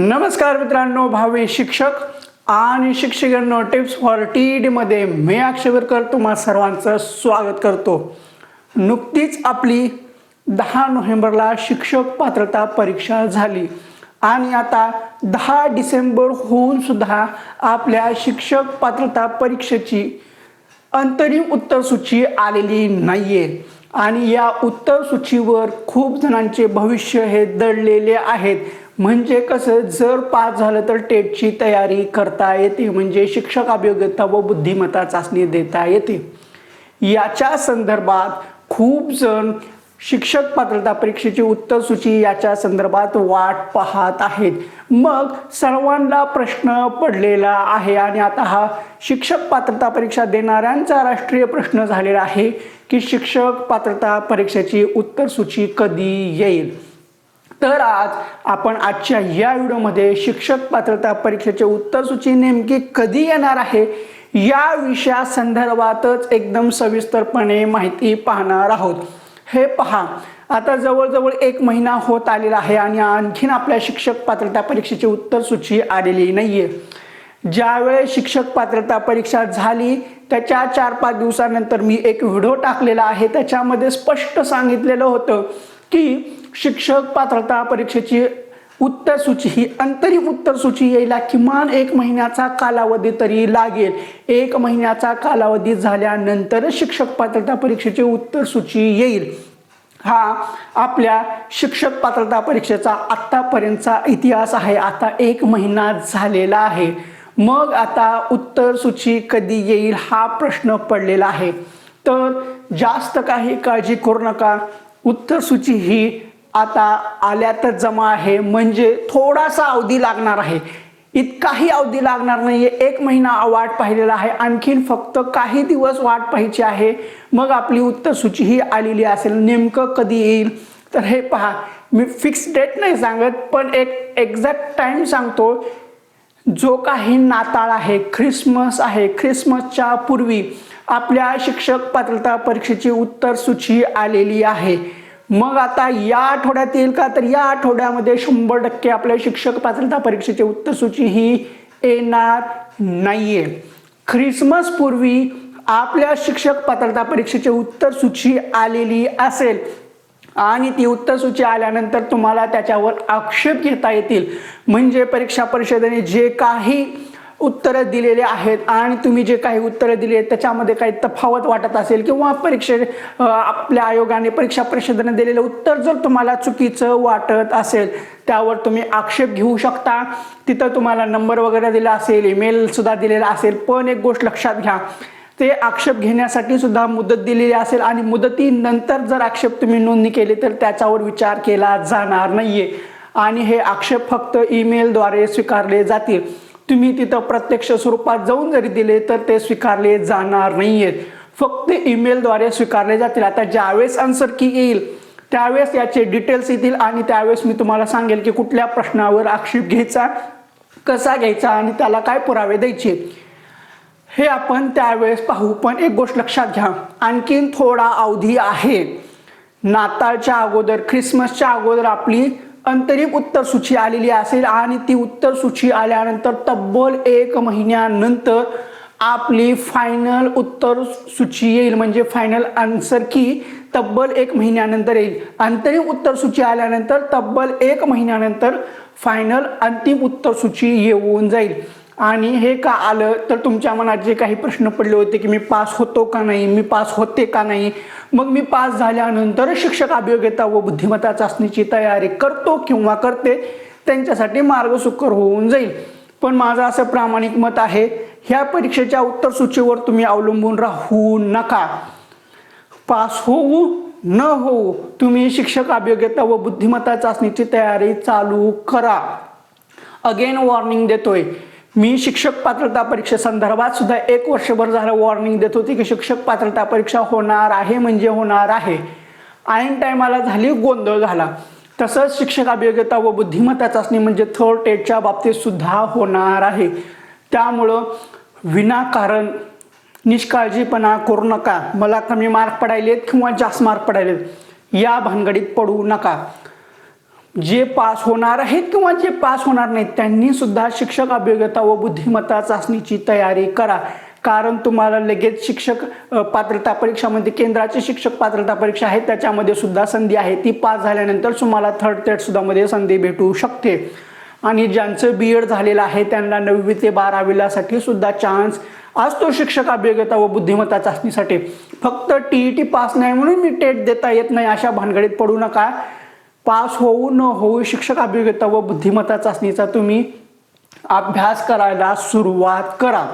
नमस्कार मित्रांनो भावी शिक्षक आणि शिक्षकांनो टिप्स फॉर टी डीमध्ये मी अक्षरकर तुम्हा सर्वांचं स्वागत करतो. नुकतीच आपली दहा नोव्हेंबरला शिक्षक पात्रता परीक्षा झाली आणि आता दहा डिसेंबर होऊन सुद्धा आपल्या शिक्षक पात्रता परीक्षेची अंतरिम उत्तरसूची आलेली आलेली नाहीये आणि या उत्तरसूचीवर खूप जणांचे भविष्य हे दडलेले आहेत. म्हणजे कसं जर पास झालं तर टेटची तयारी करता येते म्हणजे शिक्षक अभियोग्यता व बुद्धिमत्ता चाचणी देता येते. याच्या संदर्भात खूप जण शिक्षक पात्रता परीक्षेची उत्तर सूची याच्या संदर्भात वाट पाहत आहेत. मग सर्वांना प्रश्न पडलेला आहे आणि आता हा शिक्षक पात्रता परीक्षा देणाऱ्यांचा राष्ट्रीय प्रश्न झालेला आहे की शिक्षक पात्रता परीक्षेची उत्तर सूची कधी येईल? तर आज आपण आजच्या या व्हिडिओमध्ये शिक्षक पात्रता परीक्षेचे उत्तरसूची नेमकी कधी येणार आहे? या विषया संदर्भातच एकदम सविस्तरपणे माहिती पाहणार आहोत. हे पहा आता जवळजवळ एक महिना होत आलेला आहे आणि आणखीन आपल्या शिक्षक पात्रता परीक्षेची उत्तरसूची आलेली नाहीये. ज्यावेळेस शिक्षक पात्रता परीक्षा झाली त्याच्या चार पाच दिवसानंतर मी एक व्हिडिओ टाकलेला आहे. त्याच्यामध्ये स्पष्ट सांगितलेलं होतं की शिक्षक पात्रता परीक्षेची उत्तर सूची ही अंतरिम उत्तर सूची यायला किमान एक महिन्याचा कालावधी तरी लागेल. एक महिन्याचा कालावधी झाल्यानंतरच शिक्षक पात्रता परीक्षेची उत्तर सूची येईल. हा आपल्या शिक्षक पात्रता परीक्षेचा आत्तापर्यंतचा इतिहास आहे. आता एक महिना झालेला आहे. मग आता उत्तर सूची कधी येईल हा प्रश्न पडलेला आहे. तर जास्त काही काळजी करू नका. उत्तर सूची ही आता आल्यातच जमा आहे म्हणजे थोडासा अवधी लागणार आहे. इतकाही अवधी लागणार नाहीये. एक महिना वाट पाहिलेला आहे. आणखीन फक्त काही दिवस वाट पाहायची आहे. मग आपली उत्तर सूची ही आलेली असेल. नेमकं कधी येईल? तर हे पहा. मी फिक्स डेट नाही सांगत पण एक एक्झॅक्ट टाईम सांगतो. जो काही नाताळ आहे ख्रिसमस आहे. ख्रिसमसच्या पूर्वी आपल्या शिक्षक पात्रता परीक्षेची उत्तर सूची आलेली आहे. मग आता या आठवड्यात येईल का? तर या आठवड्यामध्ये शंभर टक्के आपल्या शिक्षक पात्रता परीक्षेची उत्तरसूची ही येणार नाहीये. ख्रिसमस पूर्वी आपल्या शिक्षक पात्रता परीक्षेची उत्तरसूची आलेली असेल. आणि ती उत्तरसूची आल्यानंतर तुम्हाला त्याच्यावर आक्षेप घेता येतील. म्हणजे परीक्षा परिषदेने जे काही उत्तरं दिलेले आहेत आणि तुम्ही जे काही उत्तरं दिली आहेत त्याच्यामध्ये काही तफावत वाटत असेल किंवा परीक्षे आपल्या आयोगाने परीक्षा परिषदेने दिलेलं उत्तर जर तुम्हाला चुकीचं वाटत असेल त्यावर तुम्ही आक्षेप घेऊ शकता. तिथं तुम्हाला नंबर वगैरे दिला असेल ईमेलसुद्धा दिलेला असेल पण एक गोष्ट लक्षात घ्या. ते आक्षेप घेण्यासाठी सुद्धा मुदत दिलेली असेल आणि मुदतीनंतर जर आक्षेप तुम्ही नोंदणी केली तर त्याच्यावर विचार केला जाणार नाहीये. आणि हे आक्षेप फक्त ईमेलद्वारे स्वीकारले जातील. तुम्ही तिथं प्रत्यक्ष स्वरूपात जाऊन जरी दिले तर ते स्वीकारले जाणार नाही आहेत फक्त ईमेलद्वारे स्वीकारले जातील. आता ज्यावेळेस आन्सर की येईल त्यावेळेस याचे डिटेल्स येतील आणि त्यावेळेस मी तुम्हाला सांगेल की कुठल्या प्रश्नावर आक्षेप घ्यायचा कसा घ्यायचा आणि त्याला काय पुरावे द्यायचे. हे आपण त्यावेळेस पाहू. पण एक गोष्ट लक्षात घ्या. आणखीन थोडा अवधी आहे. नाताळच्या अगोदर ख्रिसमसच्या अगोदर आपली अंतरिम उत्तर सूची आलेली असेल आणि ती उत्तर सूची आल्यानंतर तब्बल एक महिन्यानंतर आपली फायनल उत्तर सूची येईल. म्हणजे फायनल आन्सर की तब्बल एक महिन्यानंतर येईल. अंतरिम उत्तर सूची आल्यानंतर तब्बल एक महिन्यानंतर फायनल अंतिम उत्तर सूची येऊन जाईल. आणि हे का आलं? तर तुमच्या मनात जे काही प्रश्न पडले होते की मी पास होतो का नाही मी पास होते का नाही मग मी पास झाल्यानंतर शिक्षक अभियोग्यता व बुद्धिमत्ता चाचणीची तयारी करतो किंवा करते त्यांच्यासाठी मार्ग सुकर होऊन जाईल. पण माझं असं प्रामाणिक मत आहे ह्या परीक्षेच्या उत्तर सूचीवर तुम्ही अवलंबून राहू नका. पास होऊ न होऊ तुम्ही शिक्षक अभियोग्यता व बुद्धिमत्ता चाचणीची तयारी चालू करा. अगेन वॉर्निंग देतोय मी शिक्षक पात्रता परीक्षेसंदर्भात सुद्धा एक वर्षभर झालं वॉर्निंग देत होती की शिक्षक पात्रता परीक्षा होणार आहे म्हणजे होणार आहे. ऐन टायमाला झाली गोंधळ झाला. तसंच शिक्षक अभियोग्यता व बुद्धिमत्ता चाचणी म्हणजे थर्ड टेटच्या बाबतीत सुद्धा होणार आहे. त्यामुळं विनाकारण निष्काळजीपणा करू नका. मला कमी मार्क पडायलेत किंवा जास्त मार्क पडायलेत. या भानगडीत पडू नका. जे पास होणार आहेत किंवा जे पास होणार नाहीत त्यांनी सुद्धा शिक्षक अभियोग्यता व बुद्धिमत्ता चाचणीची तयारी करा. कारण तुम्हाला लगेच शिक्षक पात्रता परीक्षामध्ये केंद्राची शिक्षक पात्रता परीक्षा आहे त्याच्यामध्ये सुद्धा संधी आहे. ती पास झाल्यानंतर तुम्हाला थर्ड टेट सुद्धा मध्ये संधी भेटू शकते. आणि ज्यांचं बी एड झालेलं आहे त्यांना नववी ते बारावीला साठी सुद्धा चान्स असतो शिक्षक अभियोग्यता व बुद्धिमत्ता चाचणीसाठी. फक्त टी ई टी पास नाही म्हणून मी टेट देता येत नाही अशा भानगडीत पडू नका. पास होऊ न होऊ शिक्षक अभियोग्यता व बुद्धिमत्ता चाचणीचा तुम्ही अभ्यास करायला सुरुवात करा.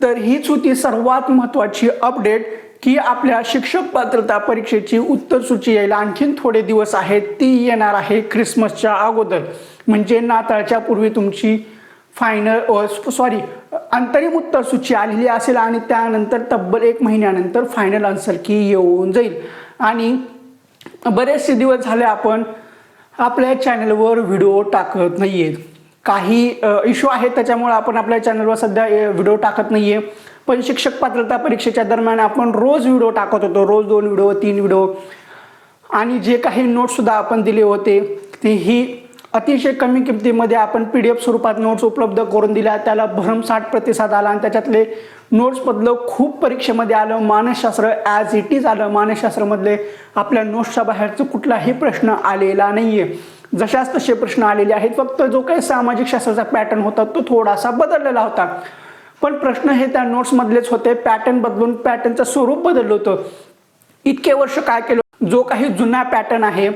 तर हीच होती सर्वात महत्त्वाची अपडेट की आपल्या शिक्षक पात्रता परीक्षेची उत्तर सूची यायला आणखीन थोडे दिवस आहेत ती येणार आहे ख्रिसमसच्या अगोदर. म्हणजे नाताळच्या पूर्वी तुमची फायनल सॉरी अंतरिम उत्तर सूची आलेली असेल आणि त्यानंतर तब्बल एक महिन्यानंतर फायनल आन्सर की येऊन जाईल. आणि बरेचसे दिवस झाले आपण आपल्या चॅनलवर व्हिडिओ टाकत नाही आहेत काही इश्यू आहेत त्याच्यामुळे आपण आपल्या चॅनलवर सध्या व्हिडिओ टाकत नाही आहे पण शिक्षक पात्रता परीक्षेच्या दरम्यान आपण रोज व्हिडिओ टाकत होतो. रोज दोन व्हिडिओ तीन व्हिडिओ. आणि जे काही नोट्ससुद्धा आपण दिले होते तेही अतिशय कमी किमतीमध्ये आपण पी डी एफ स्वरूपात नोट्स उपलब्ध करून दिल्या. त्याला भरमसाठ प्रतिसाद आला आणि त्याच्यातले नोट्समधलं खूप परीक्षेमध्ये आलं. मानसशास्त्र ॲज इट इज आलं. मानसशास्त्रामधले आपल्या नोट्सच्या बाहेरचं कुठलाही प्रश्न आलेला नाही आहे जशाच तसे प्रश्न आलेले आहेत. फक्त जो काही सामाजिक शास्त्राचा पॅटर्न होता तो थोडासा बदललेला होता. पण प्रश्न हे त्या नोट्समधलेच होते. पॅटर्न बदलून पॅटर्नचं स्वरूप बदललं होतं. इतके वर्ष काय केलं? जो काही जुना पॅटर्न आहे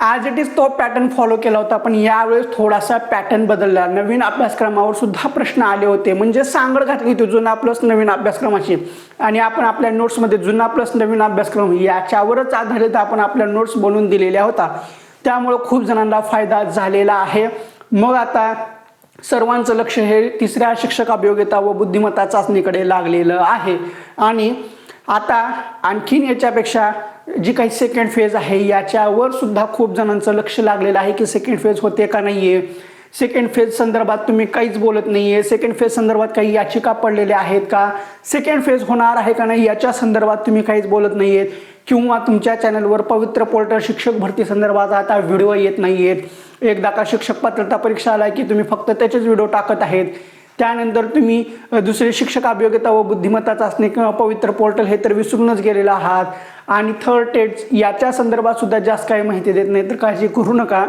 ॲज इट इज तो पॅटर्न फॉलो केला होता पण यावेळेस थोडासा पॅटर्न बदलला. नवीन अभ्यासक्रमावर सुद्धा प्रश्न आले होते. म्हणजे सांगड घातली होती जुना प्लस नवीन अभ्यासक्रमाची. आणि आपण आपल्या नोट्समध्ये जुना प्लस नवीन अभ्यासक्रम याच्यावरच आधारित आपण आपल्या नोट्स बनवून दिलेल्या होता. त्यामुळं खूप जणांना फायदा झालेला आहे. मग आता सर्वांचं लक्ष हे तिसऱ्या शिक्षक अभियोग्यता व बुद्धिमत्ता चाचणीकडे लागलेलं आहे. आणि आता आणखीन याच्यापेक्षा जी काही सेकंड फेज आहे याच्यावर सुद्धा खूप जणांचं लक्ष लागलेलं आहे की सेकंड फेज होते का नाही आहे सेकंड फेज संदर्भात तुम्ही काहीच बोलत नाही आहे सेकंड फेज संदर्भात काही याचिका पडलेल्या आहेत का? सेकंड फेज होणार आहे का नाही याच्या संदर्भात तुम्ही काहीच बोलत नाही आहेत किंवा तुमच्या चॅनलवर पवित्र पोर्टल शिक्षक भरती संदर्भात आता व्हिडिओ येत नाही आहेत एकदा का शिक्षक पात्रता परीक्षा आला की तुम्ही फक्त त्याचेच व्हिडिओ टाकत आहेत. त्यानंतर तुम्ही दुसरे शिक्षक अभियोग्यता व बुद्धिमत्ता चाचणी किंवा पवित्र पोर्टल हे तर विसरूनच गेलेला आहात. आणि थर्ड टेट्स याच्या संदर्भात सुद्धा जास्त काही माहिती देत नाही तर काळजी करू नका.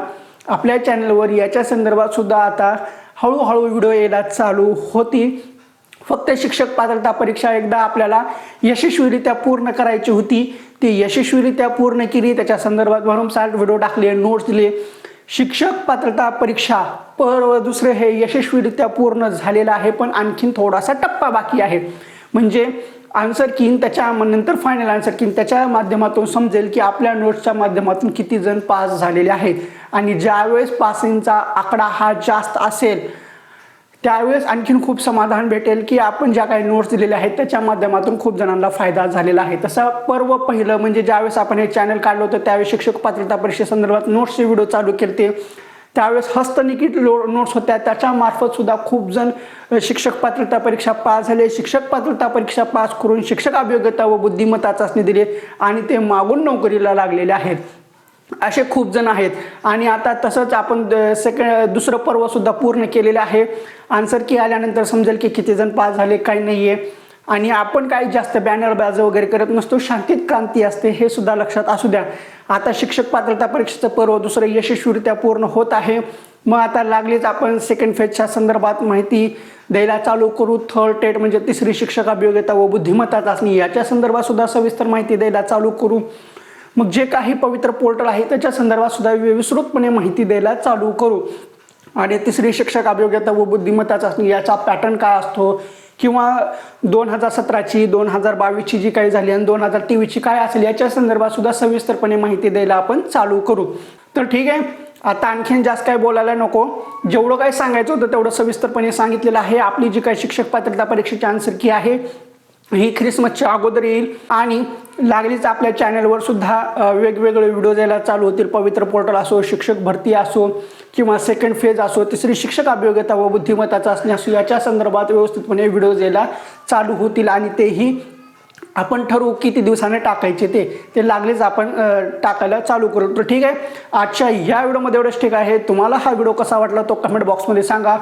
आपल्या चॅनलवर याच्या संदर्भात सुद्धा आता हळूहळू व्हिडिओ यायला चालू होती. फक्त शिक्षक पात्रता परीक्षा एकदा आपल्याला यशस्वीरित्या पूर्ण करायची होती. ती यशस्वीरित्या पूर्ण केली. त्याच्या संदर्भात भरमसाठ व्हिडिओ टाकले नोट्स दिले. शिक्षक पात्रता परीक्षा पर व दुसरे हे यशस्वीरित्या पूर्ण झालेलं आहे पण आणखीन थोडासा टप्पा बाकी आहे. म्हणजे आन्सर किन त्याच्या नंतर फायनल आन्सर किन त्याच्या माध्यमातून समजेल की आपल्या नोट्सच्या माध्यमातून किती जण पास झालेले आहेत. आणि ज्यावेळेस पासिंगचा आकडा हा जास्त असेल त्यावेळेस आणखीन खूप समाधान भेटेल की आपण ज्या काही नोट्स दिलेल्या आहेत त्याच्या माध्यमातून खूप जणांना फायदा झालेला आहे. तसं पर्व पहिलं म्हणजे ज्यावेळेस आपण हे चॅनल काढलं होतं त्यावेळेस शिक्षक पात्रता परीक्षेसंदर्भात नोट्सचे व्हिडिओ चालू केले त्यावेळेस हस्तनिकित लो नोट्स होत्या. त्याच्यामार्फत सुद्धा खूप जण शिक्षक पात्रता परीक्षा पास झाले. शिक्षक पात्रता परीक्षा पास करून शिक्षक अभियोग्यता व बुद्धिमत्ता चाचणी दिली आणि ते मागून नोकरीला लागलेले आहेत. असे खूप जण आहेत. आणि आता तसंच आपण सेकंड दुसरं पर्व सुद्धा पूर्ण केलेलं आहे. आन्सर की आल्यानंतर समजेल की किती जण पास झाले काही नाही आहे आणि आपण काही जास्त बॅनर बाज वगैरे करत नसतो शांतीत क्रांती असते हे सुद्धा लक्षात असू द्या. आता शिक्षक पात्रता परीक्षेचं पर्व दुसरं यशस्वीरित्या पूर्ण होत आहे. मग आता लागलीच आपण सेकंड फेजच्या संदर्भात माहिती द्यायला चालू करू. थर्ड टेट म्हणजे तिसरी शिक्षक अभियोग्यता व बुद्धिमत्ता चाचणी. याच्या संदर्भात सुद्धा सविस्तर माहिती द्यायला चालू करू. मग जे काही पवित्र पोर्टल आहे त्याच्या संदर्भात सुद्धा विस्तृतपणे माहिती द्यायला चालू करू. आणि तिसरी शिक्षक अभियोग्यता व बुद्धिमत्ता चाचणी याचा पॅटर्न काय असतो? किंवा दोन हजार सतराची दोन हजार बावीसची जी काही झाली आणि दोन हजार तेवीसची काय असेल याच्या संदर्भात सुद्धा सविस्तरपणे माहिती द्यायला आपण चालू करू. तर ठीक आहे आता आणखीन जास्त काय बोलायला नको. जेवढं काय सांगायचं होतं तेवढं सविस्तरपणे सांगितलेलं आहे. आपली जी काही शिक्षक पात्रता परीक्षेची आन्सर की आहे ही ख्रिसमसच्या अगोदर येईल आणि लागलीच आपल्या चॅनलवर सुद्धा वेगवेगळे व्हिडिओ द्यायला चालू होतील. पवित्र पोर्टल असो शिक्षक भरती असो किंवा सेकंड फेज असो तिसरी शिक्षक अभियोग्यता व बुद्धिमत्ता चाचणी असो याच्या संदर्भात व्यवस्थितपणे व्हिडिओ द्यायला चालू होतील. आणि तेही आपण ठरवू किती दिवसाने टाकायचे ते ते लागलेच आपण टाकायला चालू करू. तर ठीक आहे आजच्या या व्हिडिओमध्ये एवढंच. ठीक आहे तुम्हाला हा व्हिडिओ कसा वाटला तो कमेंट बॉक्समध्ये सांगा.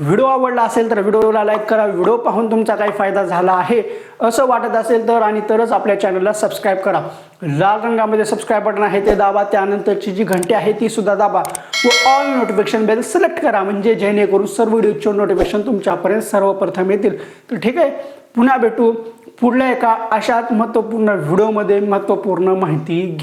व्हिडिओ आवडला असेल तर व्हिडिओला लाईक करा. व्हिडिओ पाहून तुमचा काही फायदा झाला आहे असं वाटत असेल तर आणि तरच आपल्या चॅनलला सबस्क्राईब करा. लाल रंगामध्ये सबस्क्राईब बटन आहे ते दाबा. त्यानंतरची जी घंटी आहे ती सुद्धा दाबा. व ऑल नोटिफिकेशन बेल सिलेक्ट करा. म्हणजे जेणेकरून सर्व व्हिडिओचे नोटिफिकेशन तुमच्यापर्यंत सर्वप्रथम येतील. तर ठीक आहे. पुन्हा भेटू. पुढल्या एका अशाच महत्त्वपूर्ण व्हिडिओमध्ये महत्त्वपूर्ण माहिती घे